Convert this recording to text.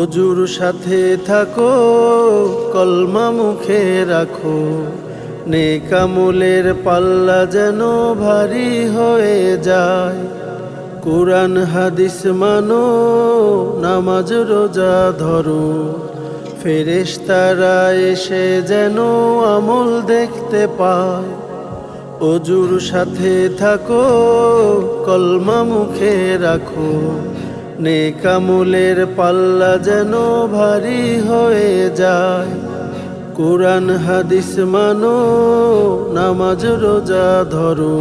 অজুর সাথে থাকো কলমা মুখে রাখো। নেকামলের পাল্লা যেন ভারী হয়ে যায়। কোরআন, হাদিস মানো, নামাজ, রোজা ধরো। ফেরেশতারা এসে যেন আমল দেখতে পায়। অজুর সাথে থাকো, কলমা মুখে রাখো। নেকামলের পাল্লা যেন ভারী হয়ে যায়। কোরআন হাদিস মানো নামাজ রোজা ধরো।